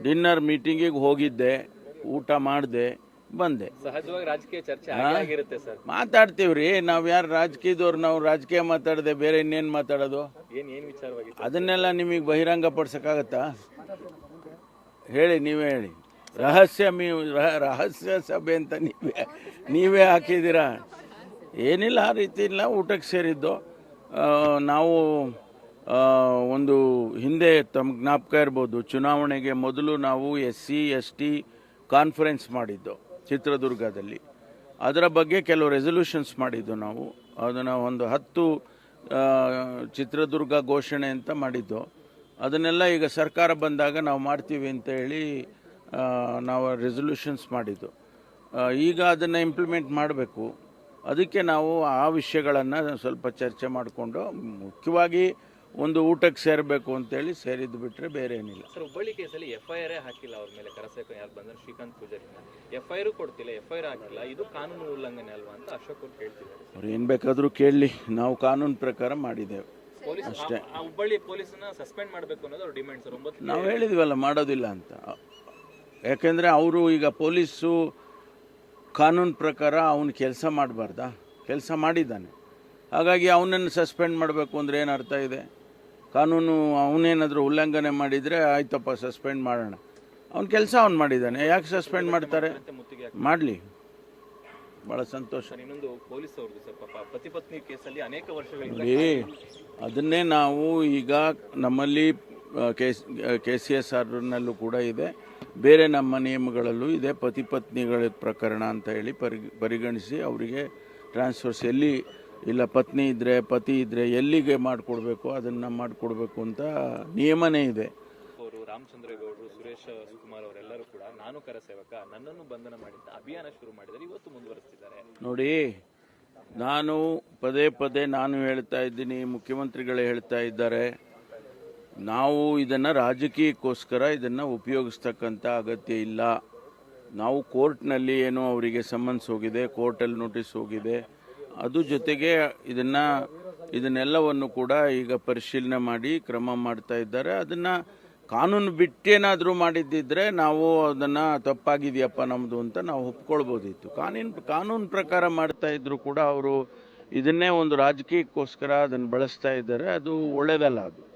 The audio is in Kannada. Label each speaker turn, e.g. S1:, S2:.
S1: ಡಿನ್ನರ್ ಮೀಟಿಂಗಿಗೆ ಹೋಗಿದ್ದೆ ಊಟ ಮಾಡಿದೆ ಬಂದೆ.
S2: ಸಹಜವಾಗಿ ರಾಜಕೀಯ ಚರ್ಚೆ ಆಗೇ ಆಗಿರುತ್ತೆ ಸರ್.
S1: ಮಾತಾಡ್ತೀವ್ರಿ ನಾವು ಯಾರು ರಾಜಕೀಯದವ್ರು ನಾವು ರಾಜಕೀಯ ಮಾತಾಡದೆ ಬೇರೆ ಇನ್ನೇನು ಮಾತಾಡೋದು?
S2: ಏನ್ ಏನ್ ವಿಚಾರವಾಗಿ
S1: ಅದನ್ನೆಲ್ಲ ನಿಮಗೆ ಬಹಿರಂಗ ಪಡಿಸೋಕ್ಕಾಗತ್ತಾ? ಹೇಳಿ ನೀವೇ ಹೇಳಿ. ರಹಸ್ಯ ಮೀ ರಹ- ರಹಸ್ಯ ಸಭೆ ಅಂತ ನೀವೇ ನೀವೇ ಹಾಕಿದ್ದೀರಾ? ಏನಿಲ್ಲ ಆ ರೀತಿ ಇಲ್ಲ ಊಟಕ್ಕೆ ಸೇರಿದ್ದು. ಆ, ನಾವು ಒಂದು ಹಿಂದೆ ತಮ್ಮ ಜ್ಞಾಪಕ ಇರ್ಬೋದು, ಚುನಾವಣೆಗೆ ಮೊದಲು ನಾವು S C S T conference ಮಾಡಿದ್ದು ಚಿತ್ರದುರ್ಗದಲ್ಲಿ. ಅದರ ಬಗ್ಗೆ ಕೆಲವು ರೆಸೊಲ್ಯೂಷನ್ಸ್ ಮಾಡಿದ್ದು ನಾವು. ಅದನ್ನು ಒಂದು ಹತ್ತು ಚಿತ್ರದುರ್ಗ ಘೋಷಣೆ ಅಂತ ಮಾಡಿದ್ದು. ಅದನ್ನೆಲ್ಲ ಈಗ ಸರ್ಕಾರ ಬಂದಾಗ ನಾವು ಮಾಡ್ತೀವಿ ಅಂತ ಹೇಳಿ ನಾವು ರೆಸೊಲ್ಯೂಷನ್ಸ್ ಮಾಡಿದ್ದು. ಈಗ ಅದನ್ನು ಇಂಪ್ಲಿಮೆಂಟ್ ಮಾಡಬೇಕು. ಅದಕ್ಕೆ ನಾವು ಆ ವಿಷಯಗಳನ್ನು ಸ್ವಲ್ಪ ಚರ್ಚೆ ಮಾಡಿಕೊಂಡು, ಮುಖ್ಯವಾಗಿ ಒಂದು ಊಟಕ್ಕೆ ಸೇರಬೇಕು ಅಂತೇಳಿ ಸೇರಿದ್ದು ಬಿಟ್ಟರೆ ಬೇರೆ ಏನಿಲ್ಲ.
S2: ಸರ್ ಹುಬ್ಬಳ್ಳಿ ಕೇಸಲ್ಲಿ ಎಫ್ ಐ ಆರ್ ಹಾಕಿಲ್ಲ ಅವ್ರ ಮೇಲೆ ಕರಸೇಕ ಯಾರು ಬಂದ್ರೆ Srikanth Poojari F I R ಕೊಡ್ತಿಲ್ಲ ಎಫ್ ಐ ಆರ್ ಹಾಕಿಲ್ಲ. ಇದು ಕಾನೂನು ಉಲ್ಲಂಘನೆ ಅಲ್ವಾ ಅಂತ ಅಶೋಕ್ ಅವ್ರು ಕೇಳ್ತಿದ್ದಾರೆ.
S1: ಅವ್ರು ಏನು ಬೇಕಾದರೂ ಕೇಳಲಿ ನಾವು ಕಾನೂನು ಪ್ರಕಾರ ಮಾಡಿದ್ದೇವೆ. ಅಷ್ಟೇ.
S2: ಹುಬ್ಬಳ್ಳಿ ಪೊಲೀಸನ್ನ ಸಸ್ಪೆಂಡ್ ಮಾಡಬೇಕು ಅನ್ನೋದು ಅವ್ರ ಡಿಮ್ಯಾಂಡ್ ಸರ್. ಒಂಬತ್ತು
S1: ನಾವು ಹೇಳಿದ್ವಲ್ಲ ಮಾಡೋದಿಲ್ಲ ಅಂತ. ಯಾಕೆಂದರೆ ಅವರು ಈಗ ಪೊಲೀಸು ಕಾನೂನು ಪ್ರಕಾರ ಅವನು ಕೆಲಸ ಮಾಡಬಾರ್ದಾ? ಕೆಲಸ ಮಾಡಿದ್ದಾನೆ. ಹಾಗಾಗಿ ಅವನನ್ನು ಸಸ್ಪೆಂಡ್ ಮಾಡಬೇಕು ಅಂದರೆ ಏನು ಅರ್ಥ ಇದೆ? ಕಾನೂನು ಅವನೇನಾದರೂ ಉಲ್ಲಂಘನೆ ಮಾಡಿದರೆ ಆಯ್ತಪ್ಪ ಸಸ್ಪೆಂಡ್ ಮಾಡೋಣ. ಅವ್ನ ಕೆಲಸ ಅವ್ನು ಮಾಡಿದ್ದಾನೆ. ಯಾಕೆ ಸಸ್ಪೆಂಡ್ ಮಾಡ್ತಾರೆ? ಮಾಡಲಿ. ಭಾಳ ಸಂತೋಷ.
S2: ಇನ್ನೊಂದು ಪೊಲೀಸ್ ಪತಿ ಪತ್ನಿ ಕೇಸಲ್ಲಿ ಅನೇಕ ವರ್ಷಗಳಿಂದ
S1: ಅದನ್ನೇ ನಾವು ಈಗ ನಮ್ಮಲ್ಲಿ ಕೆ ಕೆ ಸಿ ಎಸ್ ಆರ್ನಲ್ಲೂ ಕೂಡ ಇದೆ. ಬೇರೆ ನಮ್ಮ ನಿಯಮಗಳಲ್ಲೂ ಇದೆ. ಪತಿ ಪತ್ನಿಗಳ ಪ್ರಕರಣ ಅಂತ ಹೇಳಿ ಪರಿ ಪರಿಗಣಿಸಿ ಅವರಿಗೆ ಟ್ರಾನ್ಸ್ಫರ್ಸ್ ಎಲ್ಲಿ ಇಲ್ಲ ಪತ್ನಿ ಇದ್ದರೆ ಪತಿ ಇದ್ದರೆ ಎಲ್ಲಿಗೆ ಮಾಡಿಕೊಡ್ಬೇಕು ಅದನ್ನು ಮಾಡಿಕೊಡ್ಬೇಕು ಅಂತ ನಿಯಮನೇ ಇದೆ.
S2: ಅವರು ರಾಮಚಂದ್ರೇಗೌಡರು ಸುರೇಶ್ ಕುಮಾರ್ ಅವರೆಲ್ಲರೂ ಕೂಡ ನಾನು ಕರಸೇವಕ ನನ್ನನ್ನು ಬಂಧನ ಮಾಡಿದ್ದ ಅಭಿಯಾನ ಶುರು ಮಾಡಿದರೆ ಇವತ್ತು ಮುಂದುವರೆಸ್ತಿದ್ದಾರೆ.
S1: ನೋಡಿ ನಾನು ಪದೇ ಪದೇ ನಾನು ಹೇಳ್ತಾ ಇದ್ದೀನಿ ಮುಖ್ಯಮಂತ್ರಿಗಳೇ ಹೇಳ್ತಾ ಇದ್ದಾರೆ ನಾವು ಇದನ್ನು ರಾಜಕೀಯಕ್ಕೋಸ್ಕರ ಇದನ್ನು ಉಪಯೋಗಿಸ್ತಕ್ಕಂಥ ಅಗತ್ಯ ಇಲ್ಲ. ನಾವು ಕೋರ್ಟ್ನಲ್ಲಿ ಏನೋ ಅವರಿಗೆ ಸಮನ್ಸ್ ಹೋಗಿದೆ ಕೋರ್ಟಲ್ಲಿ ನೋಟಿಸ್ ಹೋಗಿದೆ. ಅದು ಜೊತೆಗೆ ಇದನ್ನ, ಇದನ್ನೆಲ್ಲವನ್ನು ಕೂಡ ಈಗ ಪರಿಶೀಲನೆ ಮಾಡಿ ಕ್ರಮ ಮಾಡ್ತಾ ಇದ್ದಾರೆ. ಅದನ್ನ ಕಾನೂನು ಬಿಟ್ಟೇನಾದರೂ ಮಾಡಿದ್ದಿದ್ರೆ ನಾವು ಅದನ್ನ ತಪ್ಪಾಗಿದೆಯಪ್ಪ ನಮ್ಮದು ಅಂತ ನಾವು ಒಪ್ಕೊಳ್ಬೋದಿತ್ತು. ಕಾನೂನು ಕಾನೂನು ಪ್ರಕಾರ ಮಾಡ್ತಾ ಇದ್ರು ಕೂಡ ಅವರು ಇದನ್ನೇ ಒಂದು ರಾಜಕೀಯಕ್ಕೋಸ್ಕರ ಅದನ್ನು ಬಳಸ್ತಾ ಇದ್ದಾರೆ. ಅದು ಒಳ್ಳೆಯದಲ್ಲ ಅದು.